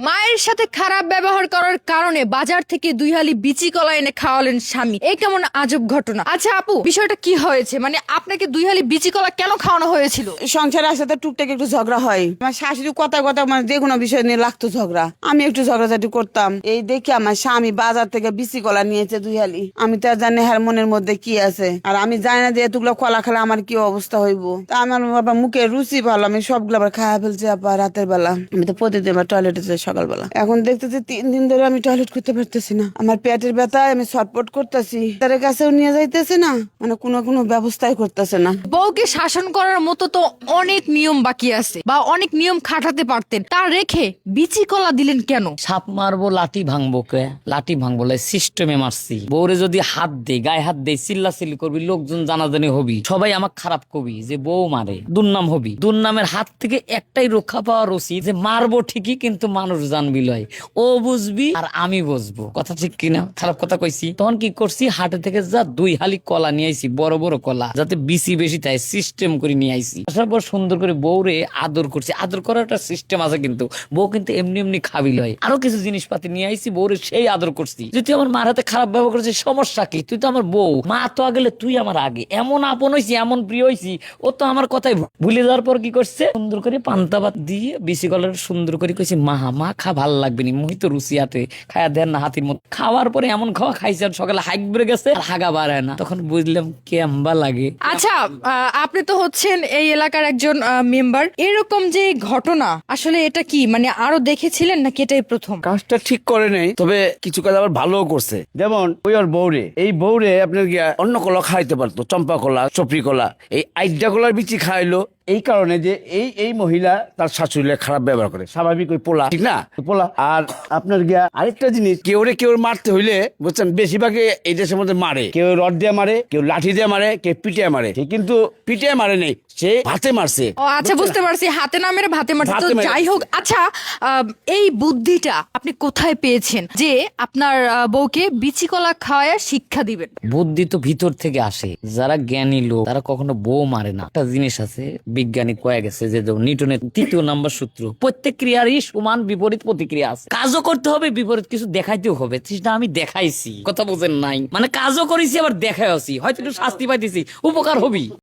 my মায়ের সাথে খারাপ ব্যবহার করার কারণে বাজার থেকে দুই হালি বিচি কলা এনে খাওয়ালেন স্বামী। এই কেমন আজব ঘটনা। আচ্ছা আপু, বিষয়টা কি হয়েছে? মানে আপনাকে দুই হালি বিচি কলা কেন খাওয়ানো হয়েছিল? সংসারে আসলে টুকটাক একটু ঝগড়া হয়। আমার শাশুড়ি কথা কথা মানে যে কোনো বিষয় নিয়ে লাগতো ঝগড়া। আমি একটু ঝগড়াঝাটি করতাম। এই দেখে আমার স্বামী বাজার থেকে বিচি কলা নিয়েছে দুই হালি। আমি তো জানি হ্যার মনের মধ্যে কি আছে। আর আমি জানি না যে এতগুলো কলা খেলে আমার কি অবস্থা হইব। তা আমার বাবা মুখে রুচি ভালো আমি সবগুলো আবার খাওয়া ফেলছি আবার রাতের বেলা। আমি তো প্রতিদিন আবার টয়লেটে যাই সকালবেলা। এখন দেখতেছি তিন দিন ধরে আমি টয়লেট করতে পারতেছি না। আমার পেটের ব্যথায় আমি ছটপট করতেছি। তার কাছেও নিয়ে যাইতেছে না মানে কোনো কোনো ব্যবস্থাই করতেছে না। বউকে শাসন করার মতো তো অনেক নিয়ম বাকি আছে বা অনেক নিয়ম খাটাতে পারতেন। তা রেখে বিচি কলা দিলেন কেন? সাপ মারবো লাঠি ভাঙবো কে? লাঠি ভাঙবো সিস্টেমে মারছি। বউরে যদি হাত দে গায়ে হাত দে চিল্লা চিল্লি করবি লোকজন জানাজানি হবি। সবাই আমাক খারাপ কবি যে বউ মারে। দুর্নাম হবি। দুর্নামের হাত থেকে একটাই রক্ষা পাওয়ার উচিত যে মারবো ঠিকই কিন্তু মানুষ জানবি লয় ও বুঝবি আর আমি বুঝব। কথা ঠিক কিনা? খারাপ কথা কইছি। তখন কি করছি? হাটে থেকে যা দুই হালি কলা নিয়ে আইছি, বড় বড় কলা, যাতে বিসি বেশি তাই সিস্টেম করে নিয়ে আইছি। আসার পর সুন্দর করে বউরে আদর করছি। আদর করার একটা সিস্টেম আছে কিন্তু, বউ কিন্তু এমনি এমনি খাবি লয়। আরও কিছু জিনিসপাতি নিয়ে আইছি, বউরে সেই আদর করছি। যদি তুই আমার মার হাতে খারাপ ব্যবহার করছিস সমস্যা কি? তুই তো আমার বউ। মা তো আগেলে তুই আমার আগে। এমন আপন হয়েছি এমন প্রিয় হয়েছি ও তো আমার কথাই ভুলে যাওয়ার পর কি করছে? সুন্দর করে পান্তা ভাত দিয়ে বিসি কলার সুন্দর করে কইছি, মা মা খা ভালো লাগবে নি মুই তো রুচি খায়া দেন না হাতির মতো। খাওয়ার পরে এমন খাওয়া খাইছে আর সকালে হাইক বেড়ে গেছে আর হাগা বাড়ায় না। তখন বুঝলাম কেম্বা লাগে। আচ্ছা আপনি তো হচ্ছেন এই এলাকার একজন মেম্বার। এরকম যে ঘটনা আসলে এটা কি? মানে আরও দেখেছিলেন নাকি এটাই প্রথম? কাজটা ঠিক করে নেই তবে কিছু কাজ আবার ভালোও করছে। যেমন ওই ওর বৌরে এই বৌরে আপনার গিয়া অন্য কলা খাইতে পারতো চম্পা কলা চপরি কলা। এই আইডা কলার বিচি খাইলো এই কারণে যে এই এই মহিলা তার শাশুড়িলে খারাপ ব্যবহার করে। স্বাভাবিক ওই পোলা ঠিক না? পোলা। আর আপনার গিয়া আরেকটা জিনিস কেউ রে কেউ মারতে হইলে বুঝছেন বেশিরভাগে এই দেশের মধ্যে মারে। কেউ রড দিয়ে মারে কেউ লাঠি দিয়ে মারে কেউ পিটিয়ে মারে। সে কিন্তু পিটিয়ে মারে নেই সে ভাতে মারছে। ও আচ্ছা বুঝতে পারছি। হাতে না মেরে ভাতে মারছে। তো যাই হোক আচ্ছা আহ, এই বুদ্ধিটা আপনি কোথায় পেয়েছেন যে আপনার বউকে বিচি কলা খাওয়ায় শিক্ষা দিবেন? বুদ্ধি তো ভিতর থেকে আসে। যারা জ্ঞানী লোক তারা কখনো বউ মারে না। একটা জিনিস আছে বিজ্ঞানী কয়ে গেছে যে নিউটনের তৃতীয় নাম্বার সূত্র, প্রত্যেক ক্রিয়ারই সমান বিপরীত প্রতিক্রিয়া আছে। কাজও করতে হবে, বিপরীত কিছু দেখাইতেও হবে। সেটা আমি দেখাইছি, কথা বোঝেন নাই। মানে কাজও করেছি, আবার দেখাইছি হয়তো একটু শাস্তি পাইতেছি, উপকার হবি।